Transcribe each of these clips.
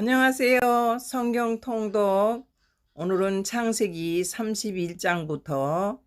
안녕하세요. 성경 통독. 오늘은 창세기 31장부터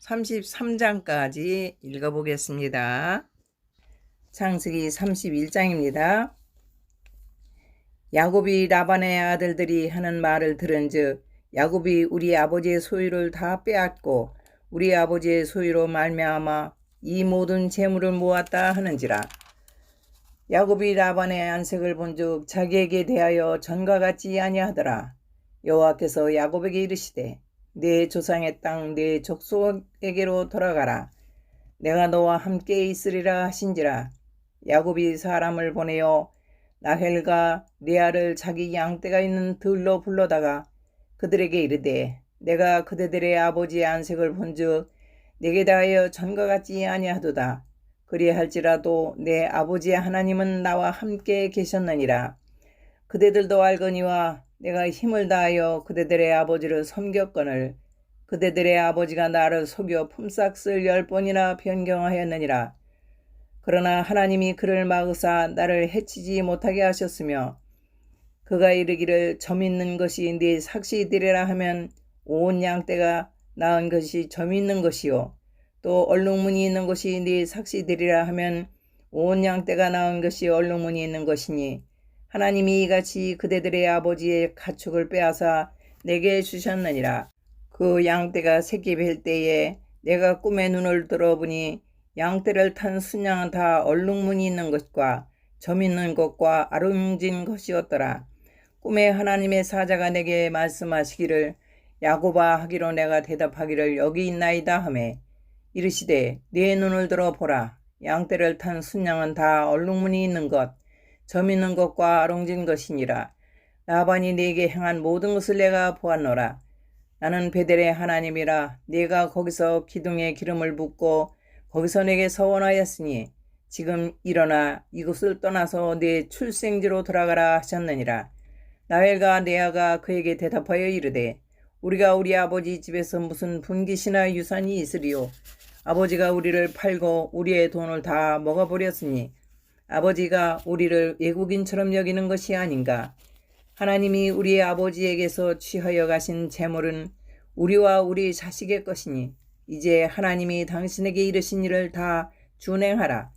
33장까지 읽어보겠습니다. 창세기 31장입니다. 야곱이 라반의 아들들이 하는 말을 들은즉 야곱이 우리 아버지의 소유를 다 빼앗고 우리 아버지의 소유로 말미암아 이 모든 재물을 모았다 하는지라 야곱이 라반의 안색을 본즉 자기에게 대하여 전과 같지 아니하더라. 여호와께서 야곱에게 이르시되 내 조상의 땅 내 족속에게로 돌아가라. 내가 너와 함께 있으리라 하신지라. 야곱이 사람을 보내어 라헬과 레아를 자기 양떼가 있는 들로 불러다가 그들에게 이르되 내가 그대들의 아버지의 안색을 본즉 내게 대하여 전과 같지 아니하도다. 그리할지라도 내 아버지의 하나님은 나와 함께 계셨느니라. 그대들도 알거니와 내가 힘을 다하여 그대들의 아버지를 섬겼거늘 그대들의 아버지가 나를 속여 품삯을 열 번이나 변경하였느니라. 그러나 하나님이 그를 막으사 나를 해치지 못하게 하셨으며 그가 이르기를 점 있는 것이 네 삭시 되리라 하면 온 양떼가 낳은 것이 점 있는 것이요 또 얼룩무늬 있는 것이 네 삭시되리라 하면 온 양떼가 낳은 것이 얼룩무늬 있는 것이니 하나님이 이같이 그대들의 아버지의 가축을 빼앗아 내게 주셨느니라. 그 양떼가 새끼 뵐 때에 내가 꿈에 눈을 들어보니 양떼를 탄 순양은 다 얼룩무늬 있는 것과 점 있는 것과 아름진 것이었더라. 꿈에 하나님의 사자가 내게 말씀하시기를 야고바 하기로 내가 대답하기를 여기 있나이다 하매 이르시되 네 눈을 들어 보라 양떼를 탄 순양은 다 얼룩무늬 있는 것, 점 있는 것과 아롱진 것이니라. 라반이 네게 행한 모든 것을 내가 보았노라. 나는 베델의 하나님이라 네가 거기서 기둥에 기름을 붓고 거기서 내게 서원하였으니 지금 일어나 이곳을 떠나서 네 출생지로 돌아가라 하셨느니라. 나엘과 네아가 그에게 대답하여 이르되 우리가 우리 아버지 집에서 무슨 분깃이나 유산이 있으리요. 아버지가 우리를 팔고 우리의 돈을 다 먹어버렸으니 아버지가 우리를 외국인처럼 여기는 것이 아닌가. 하나님이 우리 아버지에게서 취하여 가신 재물은 우리와 우리 자식의 것이니 이제 하나님이 당신에게 이르신 일을 다 준행하라.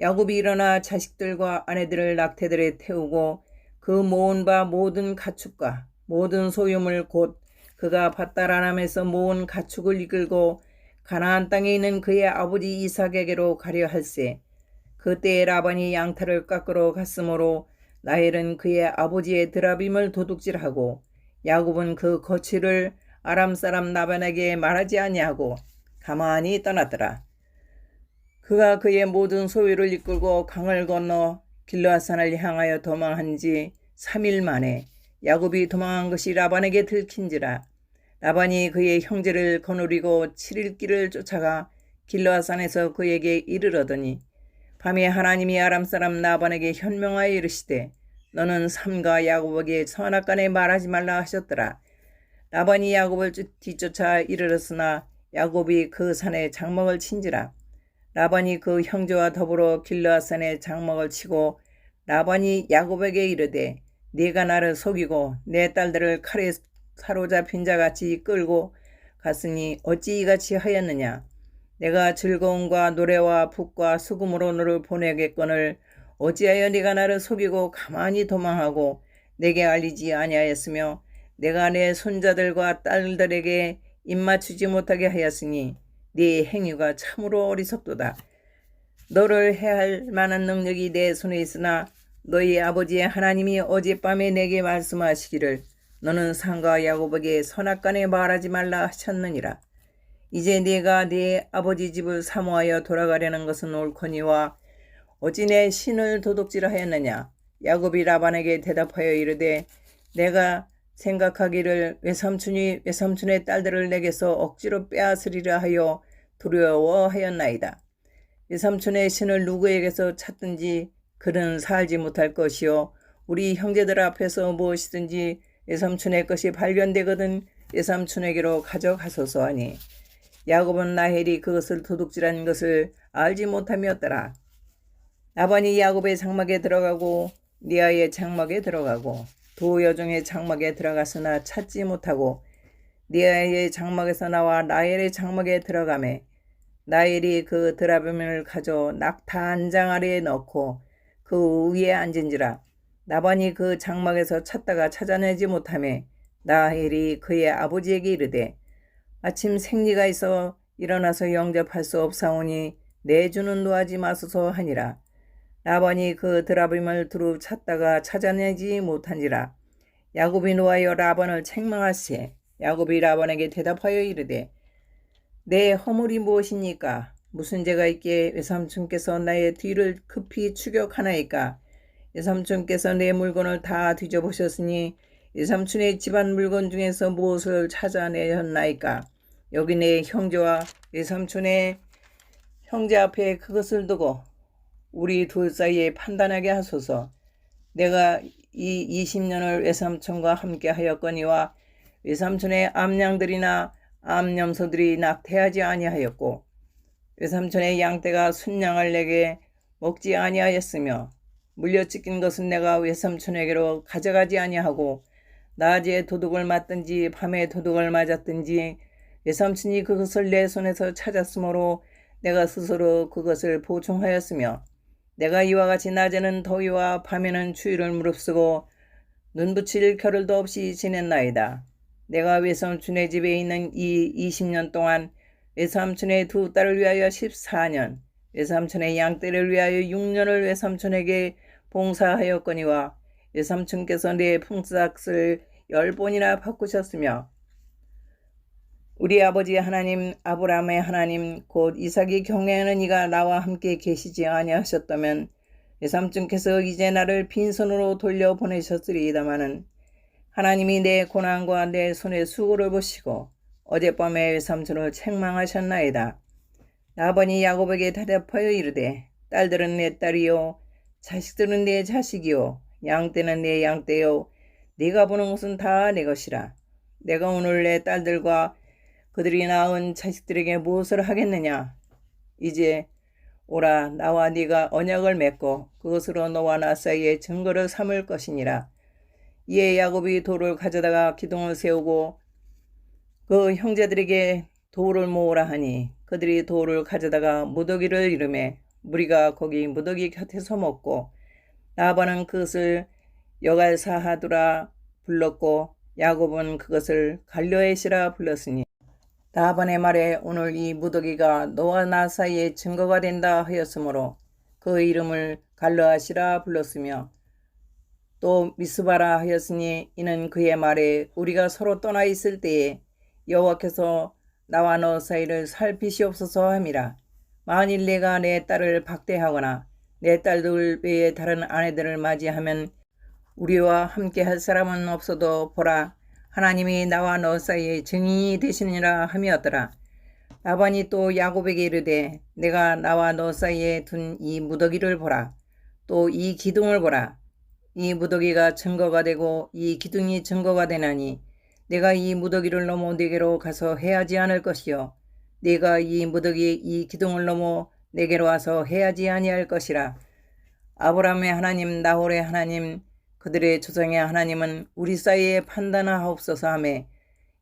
야곱이 일어나 자식들과 아내들을 낙태들에 태우고 그 모은 바 모든 가축과 모든 소유물 곧 그가 밭다라남에서 모은 가축을 이끌고 가나안 땅에 있는 그의 아버지 이삭에게로 가려 할세 그때 라반이 양털을 깎으러 갔으므로 라헬은 그의 아버지의 드라빔을 도둑질하고 야곱은 그 거취를 아람 사람 나반에게 말하지 아니하고 가만히 떠났더라. 그가 그의 모든 소유를 이끌고 강을 건너 길르앗산을 향하여 도망한 지 3일 만에 야곱이 도망한 것이 라반에게 들킨지라 라반이 그의 형제를 거느리고 7일 길을 쫓아가 길르앗산에서 그에게 이르러더니 밤에 하나님이 아람 사람 나반에게 현명하여 이르시되 너는 삼가 야곱에게 선악간에 말하지 말라 하셨더라. 라반이 야곱을 뒤쫓아 이르렀으나 야곱이 그 산에 장막을 친지라. 라반이 그 형제와 더불어 길르앗산에 장막을 치고 라반이 야곱에게 이르되 네가 나를 속이고 내 딸들을 칼에 사로잡힌 자같이 끌고 갔으니 어찌 이같이 하였느냐 내가 즐거움과 노래와 북과 수금으로 너를 보내겠거늘 어찌하여 네가 나를 속이고 가만히 도망하고 내게 알리지 아니하였으며 내가 내 손자들과 딸들에게 입맞추지 못하게 하였으니 네 행위가 참으로 어리석도다. 너를 해할 만한 능력이 내 손에 있으나 너희 아버지의 하나님이 어젯밤에 내게 말씀하시기를 너는 상가 야곱에게 선악간에 말하지 말라 하셨느니라. 이제 네가 네 아버지 집을 사모하여 돌아가려는 것은 옳거니와 어찌 내 신을 도둑질하였느냐. 야곱이 라반에게 대답하여 이르되 내가 생각하기를 외삼촌이 외삼촌의 딸들을 내게서 억지로 빼앗으리라 하여 두려워하였나이다. 외삼촌의 신을 누구에게서 찾든지 그는 살지 못할 것이요 우리 형제들 앞에서 무엇이든지 예삼촌의 것이 발견되거든 예삼촌에게로 가져가소서 하니 야곱은 나헬이 그것을 도둑질한 것을 알지 못함이었더라. 나반이 야곱의 장막에 들어가고 니아의 장막에 들어가고 도 여종의 장막에 들어갔으나 찾지 못하고 니아의 장막에서 나와 라헬의 장막에 들어가매 나엘이 그 드라빔을 가져 낙타 한 장 아래에 넣고 그 위에 앉은지라 나반이 그 장막에서 찾다가 찾아내지 못하매 나헬이 그의 아버지에게 이르되 아침 생리가 있어 일어나서 영접할 수 없사오니 내주는 노하지 마소서 하니라 라반이 그 드라빔을 두루 찾다가 찾아내지 못한지라 야곱이 노하여 라반을 책망하시에 야곱이 라반에게 대답하여 이르되 내 허물이 무엇입니까? 무슨 죄가 있기에 외삼촌께서 나의 뒤를 급히 추격하나이까? 외삼촌께서 내 물건을 다 뒤져보셨으니 외삼촌의 집안 물건 중에서 무엇을 찾아내셨나이까? 여기 내 형제와 외삼촌의 형제 앞에 그것을 두고 우리 둘 사이에 판단하게 하소서. 내가 이 20년을 외삼촌과 함께 하였거니와 외삼촌의 암양들이나 암염소들이 낙태하지 아니하였고 외삼촌의 양떼가 순양을 내게 먹지 아니하였으며 물려찢긴 것은 내가 외삼촌에게로 가져가지 아니하고 낮에 도둑을 맞든지 밤에 도둑을 맞았든지 외삼촌이 그것을 내 손에서 찾았으므로 내가 스스로 그것을 보충하였으며 내가 이와 같이 낮에는 더위와 밤에는 추위를 무릅쓰고 눈 붙일 겨를도 없이 지냈나이다. 내가 외삼촌의 집에 있는 이 20년 동안 외삼촌의 두 딸을 위하여 14년, 외삼촌의 양떼를 위하여 6년을 외삼촌에게 봉사하였거니와 외삼촌께서 내 품삯을 열 번이나 바꾸셨으며 우리 아버지 하나님 아브라함의 하나님 곧 이삭이 경외하는 이가 나와 함께 계시지 아니하셨다면 외삼촌께서 이제 나를 빈손으로 돌려 보내셨으리이다마는 하나님이 내 고난과 내 손의 수고를 보시고 어젯밤에 외삼촌을 책망하셨나이다. 나번이 야곱에게 대답하여 이르되 딸들은 내 딸이요 자식들은 내 자식이요 양떼는 내 양떼요. 네가 보는 것은 다 내 것이라. 내가 오늘 내 딸들과 그들이 낳은 자식들에게 무엇을 하겠느냐? 이제 오라 나와 네가 언약을 맺고 그것으로 너와 나 사이에 증거를 삼을 것이니라. 이에 야곱이 돌을 가져다가 기둥을 세우고 그 형제들에게 돌을 모으라 하니 그들이 돌을 가져다가 무더기를 이름해 무리가 거기 무더기 곁에 서 먹고 나반은 그것을 여갈사하두라 불렀고 야곱은 그것을 갈려에시라 불렀으니 나반의 말에 오늘 이 무더기가 너와 나 사이에 증거가 된다 하였으므로 그 이름을 갈려하시라 불렀으며 또 미스바라 하였으니 이는 그의 말에 우리가 서로 떠나 있을 때에 여호와께서 나와 너 사이를 살피시옵소서 함이라. 만일 내가 내 딸을 박대하거나 내 딸들 외에 다른 아내들을 맞이하면 우리와 함께 할 사람은 없어도 보라. 하나님이 나와 너 사이에 증인이 되시니라 함이었더라. 라반이 또 야곱에게 이르되 내가 나와 너 사이에 둔 이 무더기를 보라. 또 이 기둥을 보라. 이 무더기가 증거가 되고 이 기둥이 증거가 되나니 내가 이 무더기를 넘어 내게로 가서 해야지 않을 것이요. 내가 이 무더기 이 기둥을 넘어 내게로 와서 해야지 아니할 것이라. 아브라함의 하나님 나홀의 하나님 그들의 조상의 하나님은 우리 사이에 판단하옵소서 하매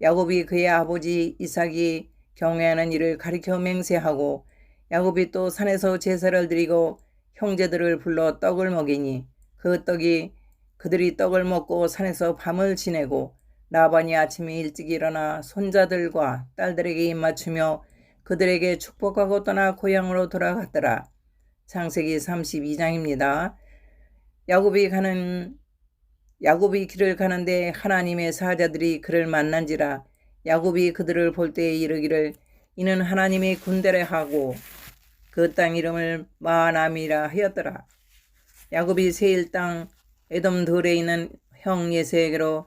야곱이 그의 아버지 이삭이 경외하는 일을 가리켜 맹세하고 야곱이 또 산에서 제사를 드리고 형제들을 불러 떡을 먹이니 그 떡이 그들이 떡을 먹고 산에서 밤을 지내고 라반이 아침에 일찍 일어나 손자들과 딸들에게 입맞추며 그들에게 축복하고 떠나 고향으로 돌아갔더라. 창세기 32장입니다. 야곱이 가는 야곱이 길을 가는데 하나님의 사자들이 그를 만난지라 야곱이 그들을 볼 때에 이르기를 이는 하나님의 군대를 하고 그 땅 이름을 마나미라 하였더라. 야곱이 세일 땅 에돔 들에 있는 형 예세에게로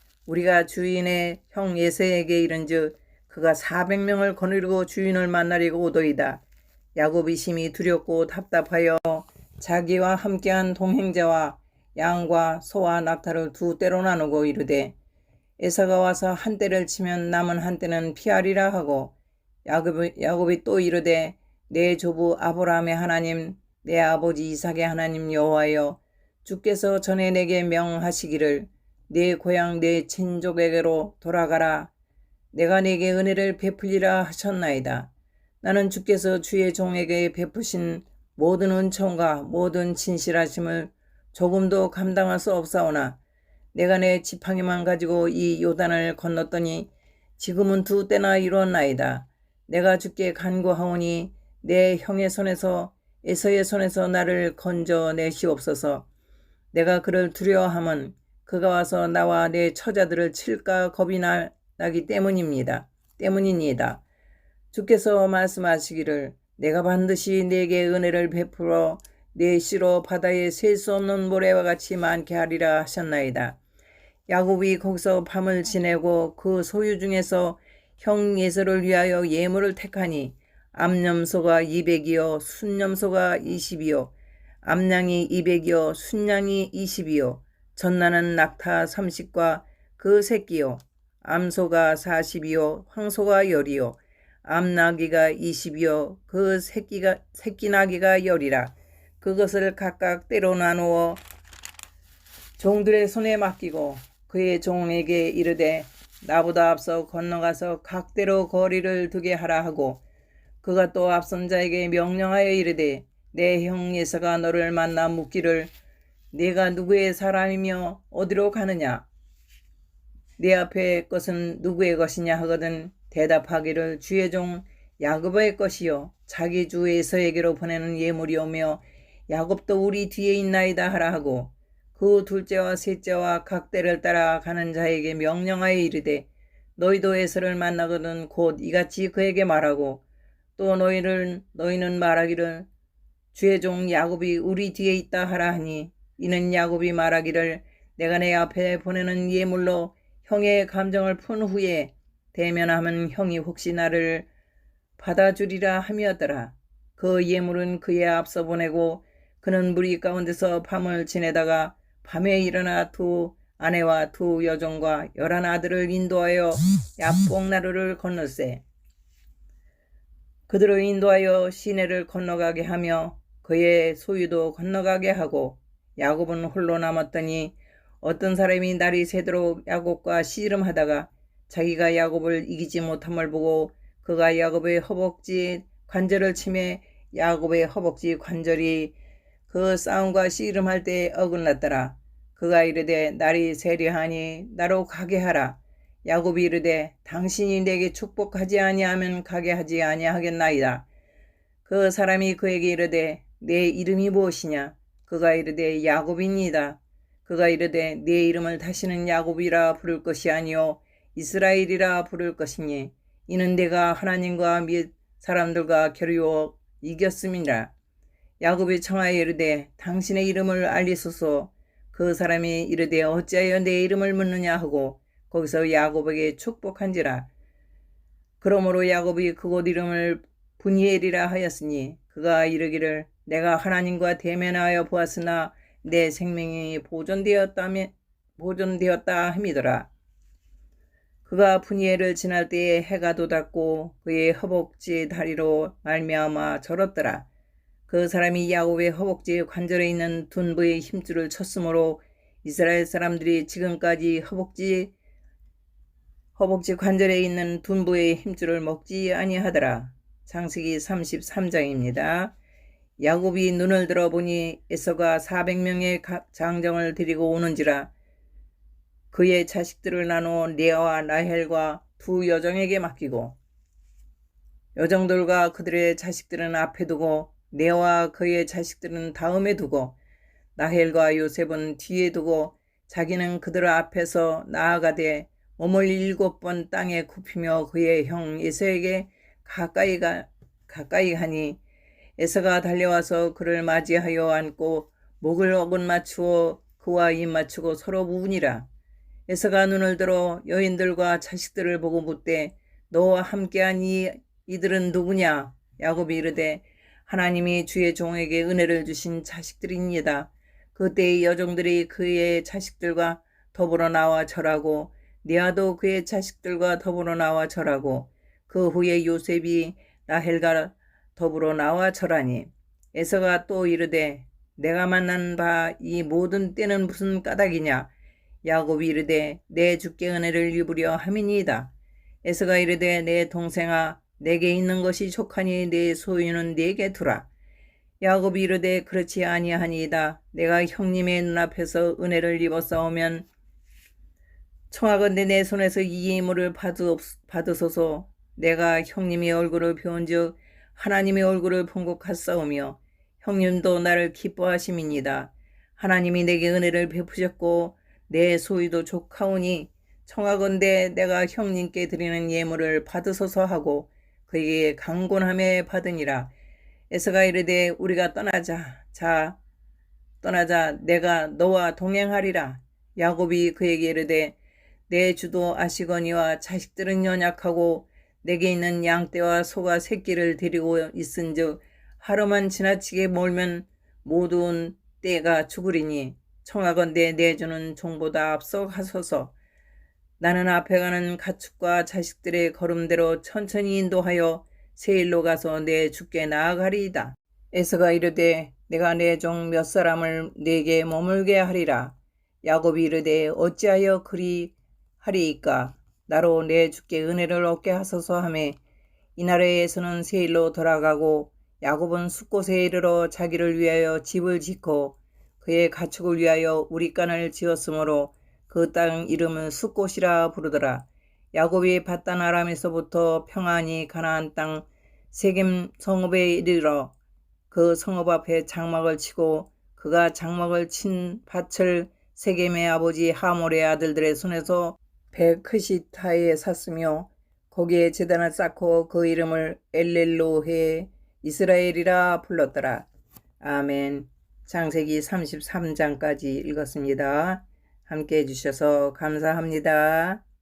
우리가 주인의 형 예세에게 이른즉 그가 400명을 거느리고 주인을 만나려고 오도이다. 야곱이 심히 두렵고 답답하여 자기와 함께한 동행자와 양과 소와 낙타를 두 떼로 나누고 이르되 에사가 와서 한 떼를 치면 남은 한 떼는 피하리라 하고 야곱이, 야곱이 또 이르되 내 조부 아브라함의 하나님 내 아버지 이삭의 하나님 여호와여 주께서 전에 내게 명하시기를 내 고향 내 친족에게로 돌아가라 내가 내게 은혜를 베풀리라 하셨나이다 나는 주께서 주의 종에게 베푸신 모든 은총과 모든 진실하심을 조금도 감당할 수 없사오나 내가 내 지팡이만 가지고 이 요단을 건넜더니 지금은 두 때나 이루었나이다. 내가 주께 간구하오니 내 형의 손에서 에서의 손에서 나를 건져내시옵소서. 내가 그를 두려워함은 그가 와서 나와 내 처자들을 칠까 겁이 나, 나기 때문입니다. 때문이니이다. 주께서 말씀하시기를 내가 반드시 내게 은혜를 베풀어 내 씨로 바다에 셀 수 없는 모래와 같이 많게 하리라 하셨나이다. 야곱이 거기서 밤을 지내고 그 소유 중에서 형 예서를 위하여 예물을 택하니 암염소가 200이요 순염소가 20이요 암양이 200이요 순양이 20이요 전나는 낙타 30과 그 새끼요. 암소가 40이요. 황소가 10이요. 암나기가 20이요. 그 새끼가 새끼나기가 10이라. 그것을 각각 때로 나누어 종들의 손에 맡기고 그의 종에게 이르되 나보다 앞서 건너가서 각대로 거리를 두게 하라 하고 그가 또 앞선 자에게 명령하여 이르되 내 형 예서가 너를 만나 묻기를 내가 누구의 사람이며 어디로 가느냐? 내 앞에 것은 누구의 것이냐 하거든 대답하기를 주의 종 야곱의 것이요. 자기 주 에서에게로 보내는 예물이오며 야곱도 우리 뒤에 있나이다 하라 하고 그 둘째와 셋째와 각대를 따라 가는 자에게 명령하여 이르되 너희도 에서를 만나거든 곧 이같이 그에게 말하고 또 너희를 너희는 말하기를 주의 종 야곱이 우리 뒤에 있다 하라 하니 이는 야곱이 말하기를 내가 내 앞에 보내는 예물로 형의 감정을 푼 후에 대면하면 형이 혹시 나를 받아주리라 함이었더라. 그 예물은 그의 앞서 보내고 그는 무리 가운데서 밤을 지내다가 밤에 일어나 두 아내와 두 여종과 열한 아들을 인도하여 야뽕나루를 건너세. 그들을 인도하여 시내를 건너가게 하며 그의 소유도 건너가게 하고 야곱은 홀로 남았더니 어떤 사람이 날이 새도록 야곱과 씨름하다가 자기가 야곱을 이기지 못함을 보고 그가 야곱의 허벅지 관절을 치매 야곱의 허벅지 관절이 그 싸움과 씨름할 때 어긋났더라. 그가 이르되 날이 세려하니 나로 가게 하라. 야곱이 이르되 당신이 내게 축복하지 아니하면 가게 하지 아니하겠나이다. 그 사람이 그에게 이르되 내 이름이 무엇이냐? 그가 이르되 야곱입니다. 그가 이르되 내 이름을 다시는 야곱이라 부를 것이 아니요 이스라엘이라 부를 것이니 이는 내가 하나님과 및 사람들과 겨루어 이겼음이라. 야곱이 청하여 이르되 당신의 이름을 알리소서 그 사람이 이르되 어찌하여 내 이름을 묻느냐 하고 거기서 야곱에게 축복한지라. 그러므로 야곱이 그곳 이름을 분이엘이라 하였으니 그가 이르기를 내가 하나님과 대면하여 보았으나 내 생명이 보존되었다며 보존되었다 함이더라. 그가 분이엘을 지날 때에 해가 돋았고 그의 허벅지 다리로 말미암아 절었더라. 그 사람이 야곱의 허벅지 관절에 있는 둔부의 힘줄을 쳤으므로 이스라엘 사람들이 지금까지 허벅지 허벅지 관절에 있는 둔부의 힘줄을 먹지 아니하더라. 장세기 33장입니다. 야곱이 눈을 들어보니 에서가 400명의 장정을 데리고 오는지라 그의 자식들을 나눠 레아와 라헬과 두 여정에게 맡기고 여정들과 그들의 자식들은 앞에 두고 네와 그의 자식들은 다음에 두고 나헬과 요셉은 뒤에 두고 자기는 그들 앞에서 나아가되 몸을 일곱 번 땅에 굽히며 그의 형 에서에게 가까이 가 가까이 하니 에서가 달려와서 그를 맞이하여 안고 목을 어긋 맞추어 그와 입 맞추고 서로 우니라. 에서가 눈을 들어 여인들과 자식들을 보고 묻되 너와 함께한 이 이들은 누구냐? 야곱이 이르되 하나님이 주의 종에게 은혜를 주신 자식들입니다. 그때의 여종들이 그의 자식들과 더불어 나와 절하고 니아도 그의 자식들과 더불어 나와 절하고 그 후에 요셉이 라헬과 더불어 나와 절하니 에서가 또 이르되 내가 만난 바 이 모든 때는 무슨 까닭이냐? 야곱이 이르되 내 주께 은혜를 입으려 함이니이다. 에서가 이르되 내 동생아 내게 있는 것이 족하니 내 소유는 내게 두라. 야곱이 이르되 그렇지 아니하니이다. 내가 형님의 눈앞에서 은혜를 싸우면 청하건대 내 손에서 이 예물을 받으, 받으소서. 내가 형님의 얼굴을 배운즉 하나님의 얼굴을 본 것 같사오며 형님도 나를 기뻐하심이니이다. 하나님이 내게 은혜를 베푸셨고 내 소유도 족하오니 청하건대 내가 형님께 드리는 예물을 받으소서 하고 그에게 강권함에 받으니라. 에서가 이르되 우리가 떠나자. 자 떠나자. 내가 너와 동행하리라. 야곱이 그에게 이르되 내 주도 아시거니와 자식들은 연약하고 내게 있는 양떼와 소가 새끼를 데리고 있은즉 하루만 지나치게 몰면 모든 떼가 죽으리니 청하건대 내 주는 종보다 앞서 가소서 나는 앞에 가는 가축과 자식들의 걸음대로 천천히 인도하여 세일로 가서 내 주께 나아가리이다. 에서가 이르되 내가 내 종 몇 사람을 내게 머물게 하리라. 야곱이 이르되 어찌하여 그리 하리이까 나로 내 주께 은혜를 얻게 하소서 하매 이날에서는 세일로 돌아가고 야곱은 숫곳에 이르러 자기를 위하여 집을 짓고 그의 가축을 위하여 우리간을 지었으므로 그 땅 이름은 숫곳이라 부르더라. 야곱이 바단 아람에서부터 평안히 가나안 땅 세겜 성읍에 이르러 그 성읍 앞에 장막을 치고 그가 장막을 친 밭을 세겜의 아버지 하몰의 아들들의 손에서 베크시타에 샀으며 거기에 제단을 쌓고 그 이름을 엘렐로해 이스라엘이라 불렀더라. 아멘. 창세기 33장까지 읽었습니다. 함께 해주셔서 감사합니다.